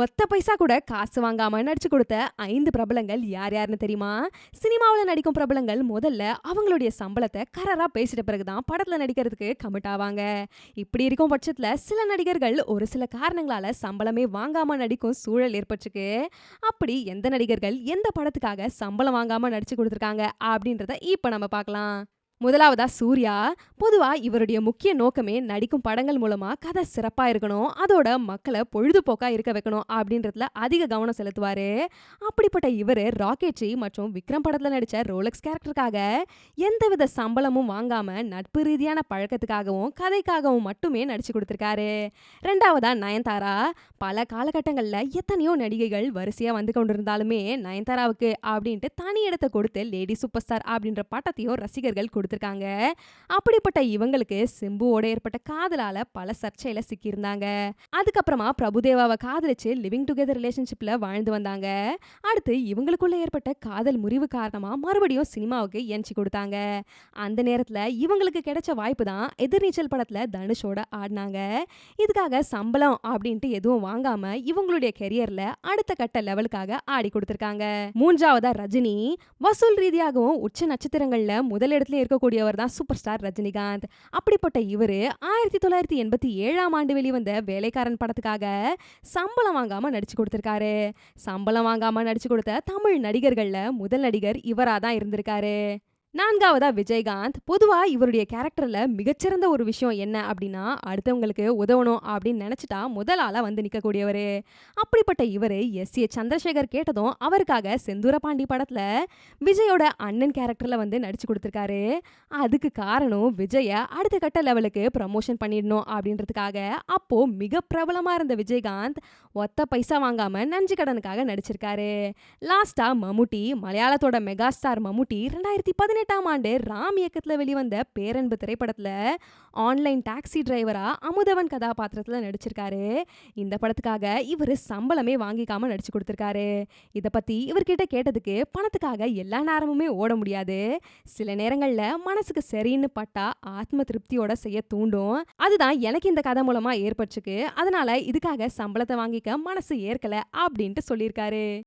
ஒத்த பைசா கூட காசு வாங்காம நடிச்சு கொடுத்த ஐந்து பிரபலங்கள் யார் யாருன்னு தெரியுமா? சினிமாவில் நடிக்கும் பிரபலங்கள் முதல்ல அவங்களுடைய சம்பளத்தை கரரா பேசிட்ட பிறகுதான் படத்துல நடிக்கிறதுக்கு கமிட் ஆவாங்க. இப்படி இருக்கும் பட்சத்துல சில நடிகர்கள் ஒரு சில காரணங்களால சம்பளமே வாங்காம நடிக்கும் சூழல் ஏற்பட்டுருக்கு. அப்படி எந்த நடிகர்கள் எந்த படத்துக்காக சம்பளம் வாங்காம நடிச்சு கொடுத்துருக்காங்க அப்படின்றத இப்ப நம்ம பார்க்கலாம். முதலாவதா சூர்யா. பொதுவா இவருடைய முக்கிய நோக்கமே நடிக்கும் படங்கள் மூலமா கதை சிறப்பா இருக்கணும் அதோட மக்களை பொழுதுபோக்கா இருக்க வைக்கணும் அப்படின்றதுல அதிக கவனம் செலுத்துவாரு. அப்படிப்பட்ட இவரு ராக்கெட்ரி மற்றும் விக்ரம் படத்துல நடிச்ச ரோலக்ஸ் கேரக்டருக்காக எந்தவித சம்பளமும் வாங்காம நட்பு ரீதியான பழக்கத்துக்காகவும் கதைக்காகவும் மட்டுமே நடிச்சு கொடுத்துருக்காரு. ரெண்டாவதா நயன்தாரா. பல காலகட்டங்களில் எத்தனையோ நடிகைகள் வரிசையா வந்து கொண்டிருந்தாலுமே நயன்தாராவுக்கு அப்படின்ட்டு தனி இடத்தை கொடுத்து லேடி சூப்பர் ஸ்டார் அப்படின்ற பட்டத்தையும் ரசிகர்கள் கொடுத்துருக்காங்க. அப்படி அப்படிப்பட்ட இவங்களுக்கு சிம்புவோட ஏற்பட்ட காதலால பல சர்ச்சையில சிக்கியிருந்தாங்க. அதுக்கப்புறமா பிரபுதேவாவை காதலிச்சு லிவிங் டுகெதர் ரிலேஷன்ஷிப்ல வாழ்ந்து வந்தாங்க. அடுத்து இவங்களுக்குள்ள ஏற்பட்ட காதல் முறிவு காரணமா மறுபடியும் சினிமாவுக்கு எஞ்சி கொடுத்தாங்க. அந்த நேரத்துல இவங்களுக்கு கிடைச்ச வாய்ப்பு தான் எதிர்நீச்சல் படத்துல தனுஷோட ஆடினாங்க. இதுக்காக சம்பளம் அப்படின்ட்டு எதுவும் வாங்காம இவங்களுடைய கெரியர்ல அடுத்த கட்ட லெவலுக்காக ஆடி கொடுத்திருக்காங்க. மூன்றாவதா ரஜினி. வசூல் ரீதியாகவும் உச்ச நட்சத்திரங்கள்ல முதலிடத்துல இருக்கக்கூடியவர் தான் சூப்பர் ஸ்டார் ரஜினிகாந்த் அப்படிப்பட்ட இவரு ஆயிரத்தி தொள்ளாயிரத்தி எண்பத்தி ஏழாம் ஆண்டு வெளிவந்த வேலைக்காரன் படத்துக்காக சம்பளம் வாங்காம நடிச்சு கொடுத்துருக்காரு. சம்பளம் வாங்காம நடிச்சு கொடுத்த தமிழ் நடிகர்கள்ல முதல் நடிகர் இவரா தான் இருந்திருக்காரு. நான்காவதா விஜயகாந்த். பொதுவா இவருடைய கேரக்டர்ல மிகச்சிறந்த ஒரு விஷயம் என்ன அப்படின்னா அடுத்தவங்களுக்கு உதவணும் அப்படின்னு நினைச்சிட்டா முதல் ஆளா வந்து நிக்கக்கூடியவரு. அப்படிப்பட்ட இவரு எஸ். ஏ. சந்திரசேகர் கேட்டதும் அவருக்காக செந்தூரபாண்டி படத்துல விஜயோட அண்ணன் கேரக்டர்ல வந்து நடிச்சு கொடுத்துருக்காரு. அதுக்கு காரணம் விஜய அடுத்த கட்ட லெவலுக்கு ப்ரமோஷன் பண்ணிடணும் அப்படின்றதுக்காக அப்போ மிக பிரபலமா இருந்த விஜயகாந்த் ஒத்த பைசா வாங்காம நஞ்சு கடனுக்காக நடிச்சிருக்காரு. லாஸ்டா மம்முட்டி மலையாளத்தோட மெகா ஸ்டார் மம்முட்டி ரெண்டாயிரத்தி பதினெட்டு பதினெட்டாம் ஆண்டு ராம் இயக்கத்துல வெளிவந்த பேரன்பு திரைப்படத்துல ஆன்லைன் டாக்ஸி டிரைவரா அமுதவன் கதாபாத்திரத்துல நடிச்சிருக்காரு. இந்த படத்துக்காக இவர் சம்பளமே வாங்கிக்காம நடிச்சு கொடுத்துருக்காரு. இதை பத்தி இவர்கிட்ட கேட்டதுக்கு பணத்துக்காக எல்லா நேரமுமே ஓட முடியாது. சில நேரங்கள்ல மனசுக்கு சரின்னு பட்டா ஆத்ம திருப்தியோட செய்ய தூண்டும். அதுதான் எனக்கு இந்த கதை மூலமா ஏற்பட்டுருக்கு. அதனால இதுக்காக சம்பளத்தை வாங்கிக்க மனசு ஏற்கல அப்படின்ட்டு சொல்லியிருக்காரு.